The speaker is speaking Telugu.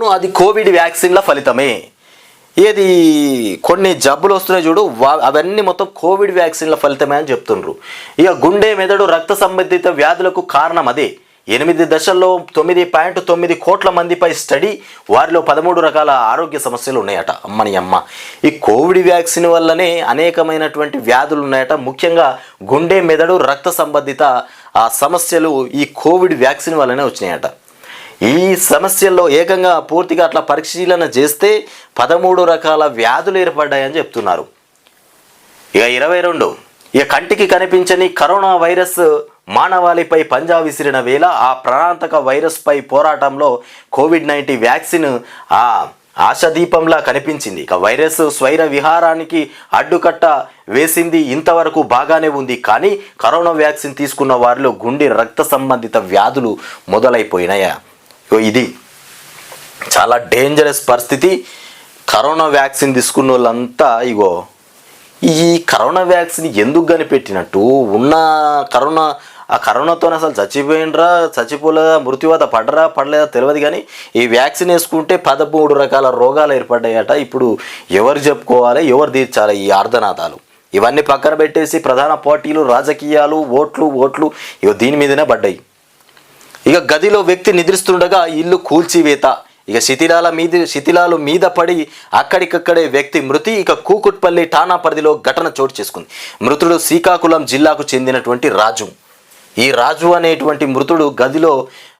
అవును, అది కోవిడ్ వ్యాక్సిన్ల ఫలితమే. ఏది కొన్ని జబ్బులు వస్తున్నాయి చూడు అవన్నీ మొత్తం కోవిడ్ వ్యాక్సిన్ల ఫలితమే అని చెప్తుండ్రు. ఇక గుండె మెదడు రక్త సంబంధిత వ్యాధులకు కారణం అదే. ఎనిమిది దశల్లో తొమ్మిది పాయింట్ తొమ్మిది కోట్ల మందిపై స్టడీ వారిలో పదమూడు రకాల ఆరోగ్య సమస్యలు ఉన్నాయట అమ్మని అమ్మ. ఈ కోవిడ్ వ్యాక్సిన్ వల్లనే అనేకమైనటువంటి వ్యాధులు ఉన్నాయట. ముఖ్యంగా గుండె మెదడు రక్త సంబంధిత సమస్యలు ఈ కోవిడ్ వ్యాక్సిన్ వల్లనే వచ్చినాయట. ఈ సమస్యల్లో ఏకంగా పూర్తిగా అట్లా పరిశీలన చేస్తే పదమూడు రకాల వ్యాధులు ఏర్పడ్డాయని చెప్తున్నారు. ఇక ఇరవై రెండు ఇక కంటికి కనిపించని కరోనా వైరస్ మానవాళిపై పంజా విసిరిన వేళ ఆ ప్రాణాంతక వైరస్పై పోరాటంలో కోవిడ్ నైన్టీన్ వ్యాక్సిన్ ఆ ఆశాదీపంలా కనిపించింది. ఇక వైరస్ స్వైర విహారానికి అడ్డుకట్ట వేసింది ఇంతవరకు బాగానే ఉంది. కానీ కరోనా వ్యాక్సిన్ తీసుకున్న వారిలో గుండె రక్త సంబంధిత వ్యాధులు మొదలైపోయినాయా? ఇది చాలా డేంజరస్ పరిస్థితి. కరోనా వ్యాక్సిన్ తీసుకున్న వాళ్ళంతా ఇగో ఈ కరోనా వ్యాక్సిన్ ఎందుకు కనిపెట్టినట్టు? ఉన్న కరోనా ఆ కరోనాతో అసలు చచ్చిపోయినరా చచ్చిపోలేదా మృత్యువాత పడరా పడలేదా తెలియదు కానీ ఈ వ్యాక్సిన్ వేసుకుంటే పదమూడు రకాల రోగాలు ఏర్పడ్డాయట. ఇప్పుడు ఎవరు చెప్పుకోవాలి ఎవరు తీర్చాలి ఈ అర్ధనాథాలు ఇవన్నీ పక్కన పెట్టేసి ప్రధాన పోటీలు రాజకీయాలు ఓట్లు ఓట్లు ఇగో దీని మీదనే పడ్డాయి. ఇక గదిలో వ్యక్తి నిద్రిస్తుండగా ఇల్లు కూల్చివేత. ఇక శిథిలాల మీద శిథిలాలు మీద పడి అక్కడికక్కడే వ్యక్తి మృతి. ఇక కూకుట్పల్లి ఠాణా పరిధిలో ఘటన చోటు చేసుకుంది. మృతుడు శ్రీకాకుళం జిల్లాకు చెందినటువంటి రాజు. ఈ రాజు అనేటువంటి మృతుడు గదిలో